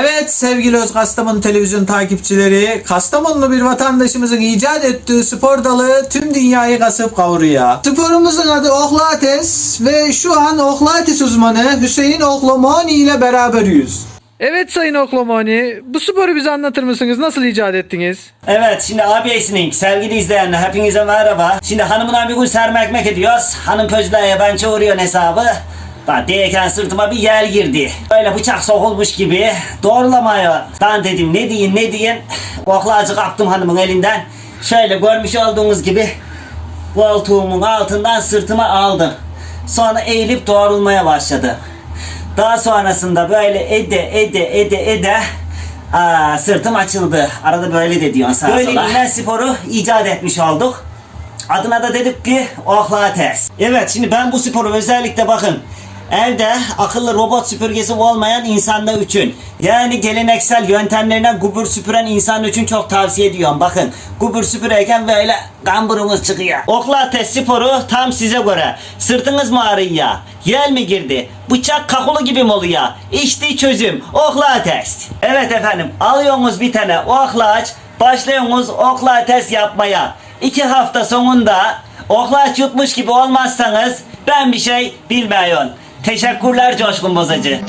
Evet sevgili Öz Kastamonu televizyon takipçileri, Kastamonlu bir vatandaşımızın icat ettiği spor dalı tüm dünyayı kasıp kavuruyor. Sporumuzun adı Ohlates ve şu an Ohlates uzmanı Hüseyin Oklomoni ile beraberiz. Evet Sayın Oklomoni, bu sporu bize anlatır mısınız? Nasıl icat ettiniz? Evet şimdi ABS'nin sevgili izleyenler hepinize merhaba. Şimdi hanımına bir gün serme ekmek ediyoruz. Hanım közleye ben çoğuruyor hesabı. Bak diyeken sırtıma bir yel girdi. Böyle bıçak sokulmuş gibi doğrulamaya. Ben dedim ne deyin ne deyin. Oklacı kaptım hanımın elinden. Şöyle görmüş olduğunuz gibi koltuğumun altından sırtıma aldım. Sonra eğilip doğrulmaya başladı. Daha sonrasında böyle ede ede ede ede aa, sırtım açıldı. Arada böyle de diyorsun sağa Böyle inen sporu icat etmiş olduk. Adına da dedik ki Ohlates. Evet şimdi ben bu sporu özellikle bakın evde akıllı robot süpürgesi olmayan insanlar için yani geleneksel yöntemlerine gubur süpüren insan için çok tavsiye ediyorum. Bakın gubur süpürürken böyle kamburunuz çıkıyor. Ohlates sporu tam size göre. Sırtınız mı ağrıyor? Yel mi girdi? Bıçak kakulu gibi mi oluyor? İşte çözüm. Ohlates. Evet efendim alıyorsunuz bir tane ohlaç başlıyorsunuz ohlates yapmaya. İki hafta sonunda oklaç yutmuş gibi olmazsanız ben bir şey bilmiyorum. Teşekkürler Coşkun Bozacı.